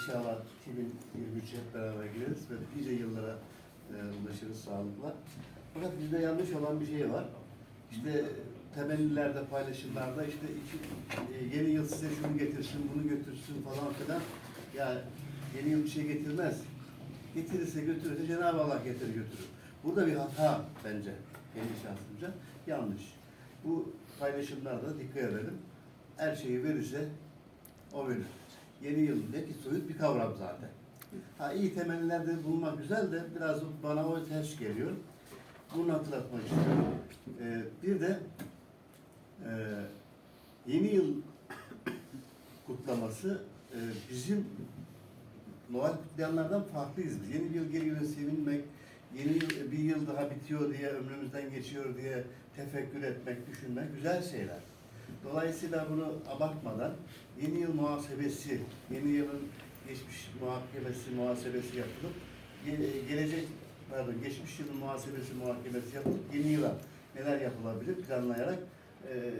İnşallah 2023 hep beraber gireriz ve nice yıllara e, ulaşırız sağlıkla. Fakat bizde yanlış olan bir şey var. İşte temellilerde, paylaşımlarda işte iki, e, yeni yıl size şunu getirsin, bunu götürsün falan filan. Ya yeni yıl bir şey getirmez. Getirirse götürürse Cenab-ı Allah getirir götürür. Burada bir hata bence. Kendi şahsımca yanlış. Bu paylaşımlarda dikkat edelim. Her şeyi verirse o verir. Yeni yıl ki soyut bir kavram zaten. Ha iyi temellerde bulmak güzel de biraz bana o ters geliyor. Bunu hatırlatmak istiyorum. Ee, bir de e, yeni yıl kutlaması e, bizim Noel kutlayanlardan farklıyız biz. Yeni yıl geliyor sevinmek, yeni yıl, bir yıl daha bitiyor diye, ömrümüzden geçiyor diye tefekkür etmek, düşünmek güzel şeyler. Dolayısıyla bunu abartmadan yeni yıl muhasebesi, yeni yılın geçmiş muhakemesi, muhasebesi yapılıp ge- gelecek pardon geçmiş yılın muhasebesi, muhakemesi yapılıp yeni yıla neler yapılabilir planlayarak e,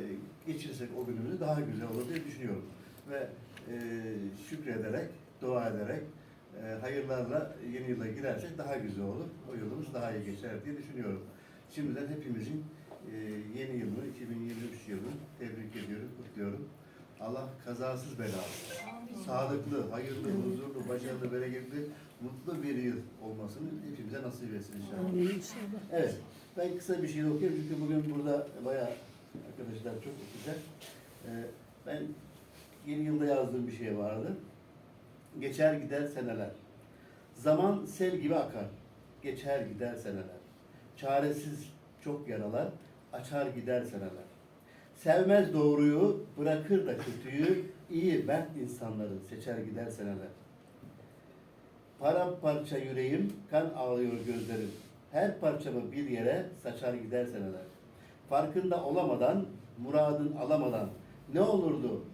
geçirsek o günümüzü daha güzel olur diye düşünüyorum. Ve e, şükrederek, dua ederek, e, hayırlarla yeni yıla girersek daha güzel olur. O yılımız daha iyi geçer diye düşünüyorum. Şimdiden hepimizin e, yeni yılını, 2023 yılını tebrik ediyorum, kutluyorum. Allah kazasız belasız, sağlıklı, hayırlı, huzurlu, başarılı, bereketli, mutlu bir yıl olmasını hepimize nasip etsin inşallah. Evet, ben kısa bir şey okuyayım çünkü bugün burada bayağı arkadaşlar çok okuyacak. Ee, ben yeni yılda yazdığım bir şey vardı. Geçer gider seneler. Zaman sel gibi akar. Geçer gider seneler. Çaresiz çok yaralar. Açar gider seneler. Sevmez doğruyu, bırakır da kötüyü, iyi mert insanları seçer gider seneler. Paramparça yüreğim, kan ağlıyor gözlerim. Her parçamı bir yere saçar gider seneler. Farkında olamadan, muradın alamadan, ne olurdu,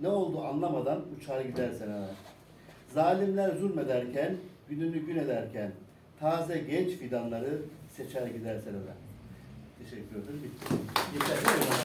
ne oldu anlamadan uçar gider seneler. Zalimler zulmederken, gününü gün ederken, taze genç fidanları seçer gider seneler. Teşekkür ederim. Bitti. Yeter?